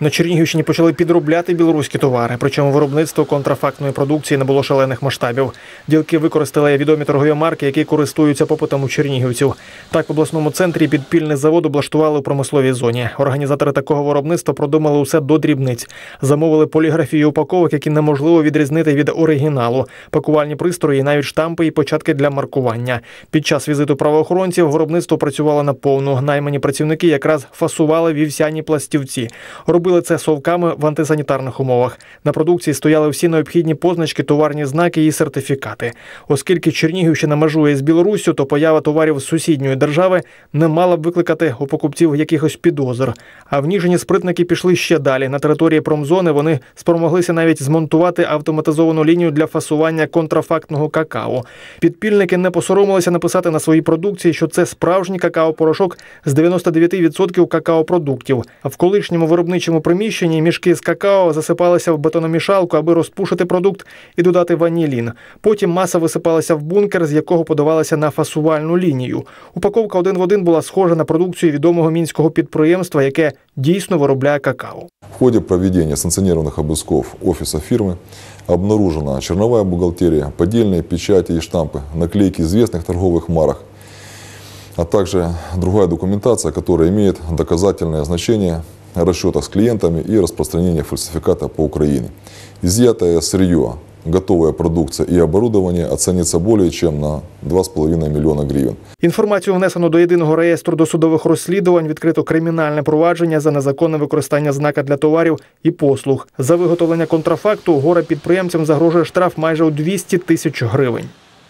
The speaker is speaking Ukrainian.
На Чернігівщині почали підробляти білоруські товари, причому виробництво контрафактної продукції не було шалених масштабів. Ділки використали відомі торгові марки, які користуються попитом у чернігівців. Так, в обласному центрі підпільний завод облаштували у промисловій зоні. Організатори такого виробництва продумали усе до дрібниць. Замовили поліграфію упаковок, які неможливо відрізнити від оригіналу, пакувальні пристрої, навіть штампи і початки для маркування. Під час візиту правоохоронців виробництво працювало на повну. Наймані працівники якраз фасували вівсяні пластівці. Робили це совками в антисанітарних умовах. На продукції стояли всі необхідні позначки, товарні знаки і сертифікати. Оскільки Чернігівщина межує з Білоруссю, то поява товарів з сусідньої держави не мала б викликати у покупців якихось підозр. А в Ніжині спритники пішли ще далі. На території промзони вони спромоглися навіть змонтувати автоматизовану лінію для фасування контрафактного какао. Підпільники не посоромилися написати на своїй продукції, що це справжній какао-порошок з 99% какао-продуктів. А в колишньому виробничому приміщенні мішки з какао засипалися в бетономішалку, аби розпушити продукт і додати ванілін. Потім маса висипалася в бункер, з якого подавалася на фасувальну лінію. Упаковка один в один була схожа на продукцію відомого мінського підприємства, яке дійсно виробляє какао. В ходе проведения санкционированных обысков офиса фирмы обнаружена черновая бухгалтерия, поддельные печати и штампы, наклейки известных торговых марок, а также другая документация, которая имеет доказательное значение расчета с клиентами и распространения фальсификата по Украине. Изъятое сырье, готовая продукция и оборудование оценится более чем на 2,5 миллиона гривен. Інформацію внесено до єдиного реєстру досудових розслідувань. Відкрито кримінальне провадження за незаконне використання знака для товарів і послуг. За виготовлення контрафакту горе підприємцям загрожує штраф майже у 200 тисяч гривень.